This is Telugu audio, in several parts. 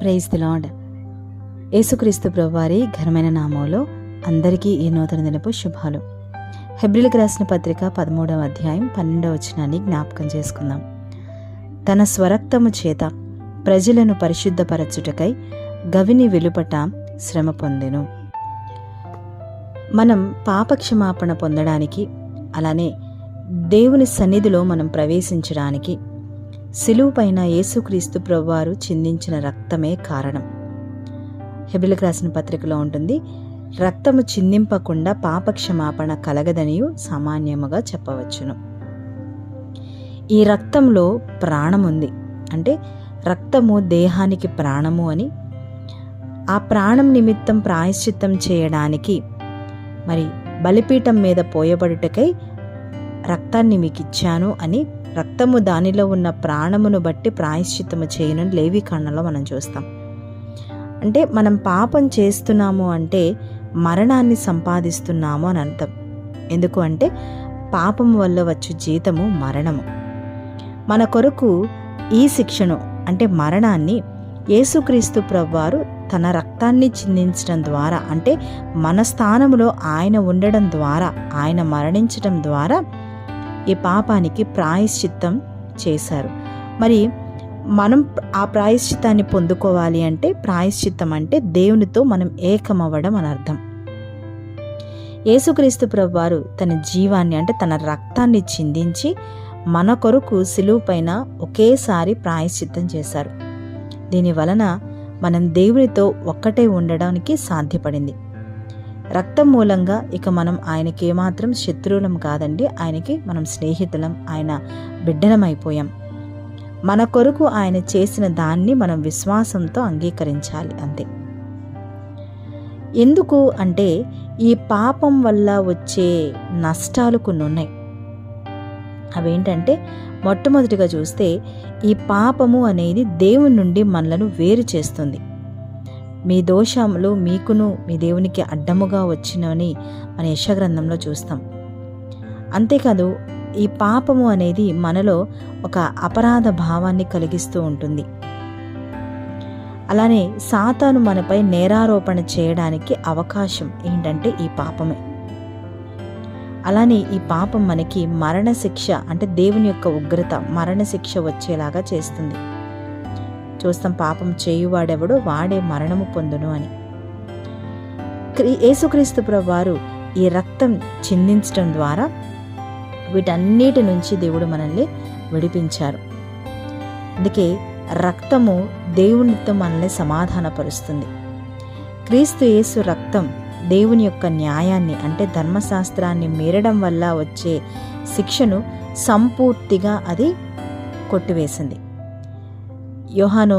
ప్రైజ్ ది లాడ్ యేసుక్రీస్తు ప్రభువారి ఘనమైన నామంలో అందరికీ ఈ నూతన దినపు శుభాలు. హెబ్రిల్కి రాసిన పత్రిక పదమూడవ అధ్యాయం పన్నెండవ వచనాన్ని జ్ఞాపకం చేసుకుందాం. తన స్వరక్తము చేత ప్రజలను పరిశుద్ధపరచుటకై గవిని వెలుపట శ్రమ పొందెను. మనం పాపక్షమాపణ పొందడానికి అలానే దేవుని సన్నిధిలో మనం ప్రవేశించడానికి శిలువుపైన యేసుక్రీస్తు ప్రభువారు చిందించిన రక్తమే కారణం. హెబిలకు రాసిన పత్రికలో ఉంటుంది రక్తము చిందింపకుండా పాపక్షమాపణ కలగదనియు సామాన్యముగా చెప్పవచ్చును. ఈ రక్తంలో ప్రాణం ఉంది అంటే రక్తము దేహానికి ప్రాణము అని ఆ ప్రాణం నిమిత్తం ప్రాయశ్చిత్తం చేయడానికి మరి బలిపీఠం మీద పోయబడుటకై రక్తాన్ని మీకు ఇచ్చాను అని రక్తము దానిలో ఉన్న ప్రాణమును బట్టి ప్రాయశ్చిత్తము చేయను లేవి కణంలో మనం చూస్తాం. అంటే మనం పాపం చేస్తున్నాము అంటే మరణాన్ని సంపాదిస్తున్నాము అని అర్థం. ఎందుకు అంటే పాపం వల్ల వచ్చు జీతము మరణము. మన కొరకు ఈ శిక్షను అంటే మరణాన్ని యేసుక్రీస్తు ప్రభువారు తన రక్తాన్ని చిందించడం ద్వారా అంటే మన స్థానంలో ఆయన ఉండడం ద్వారా ఆయన మరణించడం ద్వారా ఈ పాపానికి ప్రాయశ్చిత్తం చేశారు. మరి మనం ఆ ప్రాయశ్చిత్తాన్ని పొందుకోవాలి అంటే ప్రాయశ్చిత్తం అంటే దేవునితో మనం ఏకమవ్వడం అని అర్థం. యేసుక్రీస్తు ప్రభువారు తన జీవాన్ని అంటే తన రక్తాన్ని చిందించి మన కొరకు సిలువు పైన ఒకేసారి ప్రాయశ్చిత్తం చేశారు. దీని వలన మనం దేవునితో ఒక్కటే ఉండడానికి సాధ్యపడింది. రక్తం మూలంగా ఇక మనం ఆయనకి ఏమాత్రం శత్రువులం కాదండి. ఆయనకి మనం స్నేహితులం ఆయన బిడ్డలమైపోయాం. మన కొరకు ఆయన చేసిన దాన్ని మనం విశ్వాసంతో అంగీకరించాలి అంతే. ఎందుకు అంటే ఈ పాపం వల్ల వచ్చే నష్టాలు కొన్ని ఉన్నాయి అవేంటంటే మొట్టమొదటిగా చూస్తే ఈ పాపము అనేది దేవుని నుండి మనలను వేరు చేస్తుంది. మీ దోషములు మీకును మీ దేవునికి అడ్డముగా వచ్చినని మన యశగ్రంథంలో చూస్తాం. అంతేకాదు ఈ పాపము అనేది మనలో ఒక అపరాధ భావాన్ని కలిగిస్తూ ఉంటుంది. అలానే సాతాను మనపై నేరారోపణ చేయడానికి అవకాశం ఏంటంటే ఈ పాపమే. అలానే ఈ పాపం మనకి మరణశిక్ష అంటే దేవుని యొక్క ఉగ్రత మరణశిక్ష వచ్చేలాగా చేస్తుంది. చూస్తాం. పాపం చేయువాడెవడో వాడే మరణము పొందును అని. యేసుక్రీస్తు ప్రభువారు ఈ రక్తం చిందించడం ద్వారా వీటన్నిటి నుంచి దేవుడు మనల్ని విడిపించారు. అందుకే రక్తము దేవునితో మనల్ని సమాధానపరుస్తుంది. క్రీస్తు యేసు రక్తం దేవుని యొక్క న్యాయాన్ని అంటే ధర్మశాస్త్రాన్ని మీరడం వల్ల వచ్చే శిక్షను సంపూర్తిగా అది కొట్టివేసింది. యోహాను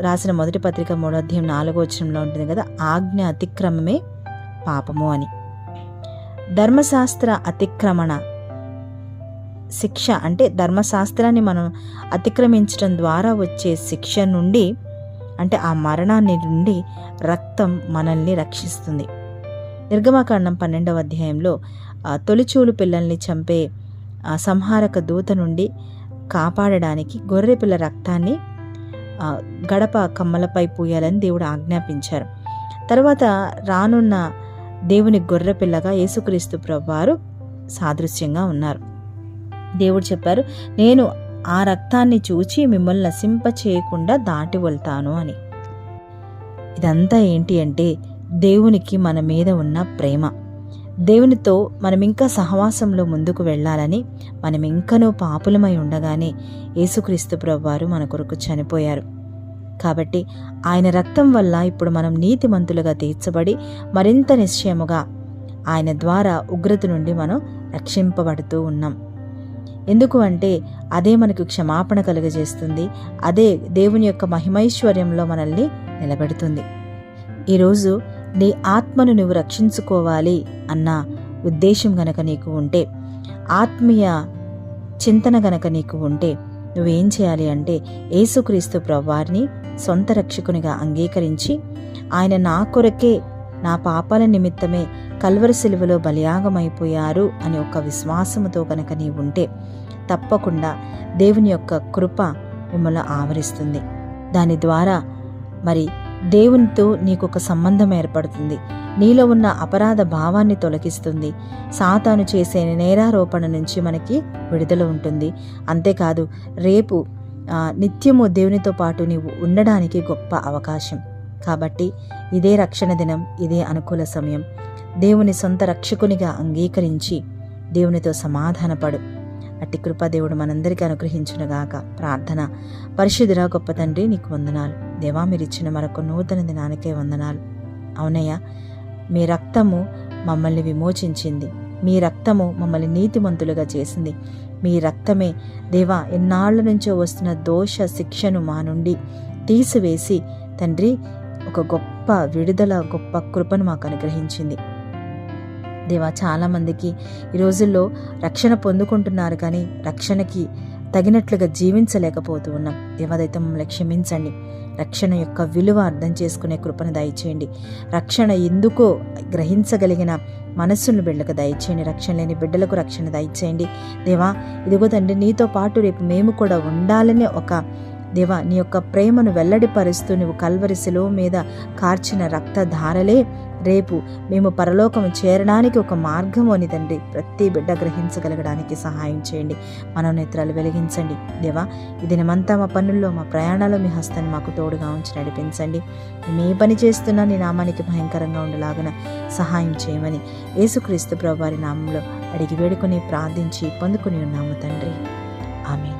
రాసిన మొదటి పత్రిక మూడో అధ్యాయం నాలుగో వచనంలో ఉంటుంది కదా ఆజ్ఞ అతిక్రమమే పాపము అని. ధర్మశాస్త్ర అతిక్రమణ శిక్ష అంటే ధర్మశాస్త్రాన్ని మనం అతిక్రమించడం ద్వారా వచ్చే శిక్ష నుండి అంటే ఆ మరణాన్ని నుండి రక్తం మనల్ని రక్షిస్తుంది. నిర్గమాకాండం పన్నెండవ అధ్యాయంలో తొలిచూలు పిల్లల్ని చంపే సంహారక దూత నుండి కాపాడడానికి గొర్రెపిల్ల రక్తాన్ని గడప కమ్మలపై పూయాలని దేవుడు ఆజ్ఞాపించారు. తర్వాత రానున్న దేవుని గొర్రెపిల్లగా యేసుక్రీస్తు ప్రభువారు సాదృశ్యంగా ఉన్నారు. దేవుడు చెప్పారు నేను ఆ రక్తాన్ని చూచి మిమ్మల్ని నశింప చేయకుండా దాటి వెళ్తాను అని. ఇదంతా ఏంటి అంటే దేవునికి మన మీద ఉన్న ప్రేమ. దేవునితో మనం ఇంకా సహవాసంలో ముందుకు వెళ్ళాలని మనం ఇంకనూ పాపులమై ఉండగానే యేసుక్రీస్తు ప్రభువారు మన కొరకు చనిపోయారు. కాబట్టి ఆయన రక్తం వల్ల ఇప్పుడు మనం నీతిమంతులుగా తీర్చబడి మరింత నిశ్చయముగా ఆయన ద్వారా ఉగ్రత నుండి మనం రక్షింపబడుతూ ఉన్నాం. ఎందుకు అంటే అదే మనకు క్షమాపణ కలుగజేస్తుంది అదే దేవుని యొక్క మహిమైశ్వర్యంలో మనల్ని నిలబెడుతుంది. ఈరోజు నీ ఆత్మను నువ్వు రక్షించుకోవాలి అన్న ఉద్దేశం గనక నీకు ఉంటే ఆత్మీయ చింతన గనక నీకు ఉంటే నువ్వేం చేయాలి అంటే యేసుక్రీస్తు ప్రభువారిని సొంత రక్షకునిగా అంగీకరించి ఆయన నా కొరకే నా పాపాల నిమిత్తమే కల్వర సిలువలో బలియాగమైపోయారు అని ఒక విశ్వాసముతో కనుక నీవు ఉంటే తప్పకుండా దేవుని యొక్క కృప మిమ్మల్ని ఆవరిస్తుంది. దాని ద్వారా మరి దేవునితో నీకు ఒక సంబంధం ఏర్పడుతుంది. నీలో ఉన్న అపరాధ భావాన్ని తొలగిస్తుంది. సాతాను చేసే నేరారోపణ నుంచి మనకి విడుదల ఉంటుంది. అంతేకాదు రేపు నిత్యము దేవునితో పాటు నీవు ఉండడానికి గొప్ప అవకాశం. కాబట్టి ఇదే రక్షణ దినం ఇదే అనుకూల సమయం. దేవుని సొంత రక్షకునిగా అంగీకరించి దేవునితో సమాధానపడు. అట్టి కృప దేవుడు మనందరికీ అనుగ్రహించునుగాక. ప్రార్థన. పరిశుద్ధురా గొప్ప తండ్రి నీకు వందనాలు. దేవా మీరు ఇచ్చిన మరొక నూతన దినానికే వందనాలు. అవునయ్య మీ రక్తము మమ్మల్ని విమోచించింది. మీ రక్తము మమ్మల్ని నీతిమంతులుగా చేసింది. మీ రక్తమే దేవా ఎన్నాళ్ళ నుంచో వస్తున్న దోష శిక్షను మా నుండి తీసివేసి తండ్రి ఒక గొప్ప విడుదల గొప్ప కృపను మాకు అనుగ్రహించింది. దేవా చాలామందికి ఈ రోజుల్లో రక్షణ పొందుకుంటున్నారు కానీ రక్షణకి తగినట్లుగా జీవించలేకపోతూ ఉన్నాం దేవాదైతే మమ్మల్ని క్షమించండి. రక్షణ యొక్క విలువ అర్థం చేసుకునే కృపను దయచేయండి. రక్షణ ఎందుకో గ్రహించగలిగిన మనస్సును బిడ్డలకు దయచేయండి. రక్షణ లేని బిడ్డలకు రక్షణ దయచేయండి. దేవా ఇదిగో తండ్రి నీతో పాటు రేపు మేము కూడా ఉండాలనే ఒక దేవా నీ యొక్క ప్రేమను వెల్లడిపరుస్తూ నువ్వు కల్వరి శిలువ మీద కార్చిన రక్తధారలే రేపు మేము పరలోకం చేరడానికి ఒక మార్గం అని తండ్రి ప్రతి బిడ్డ గ్రహించగలగడానికి సహాయం చేయండి. మనోనేత్రాలు వెలిగించండి. దేవా ఈ దినమంతా మా పనుల్లో మా ప్రయాణాల్లో మీ హస్తాన్ని మాకు తోడుగా ఉంచి నడిపించండి. మేము ఏ పని చేస్తున్నా నీ నామానికి భయంకరంగా ఉండలాగున సహాయం చేయమని యేసుక్రీస్తు ప్రభు వారి నామంలో అడిగి వేడుకొని ప్రార్థించి పొందుకుని ఉన్నాము తండ్రి. ఆమె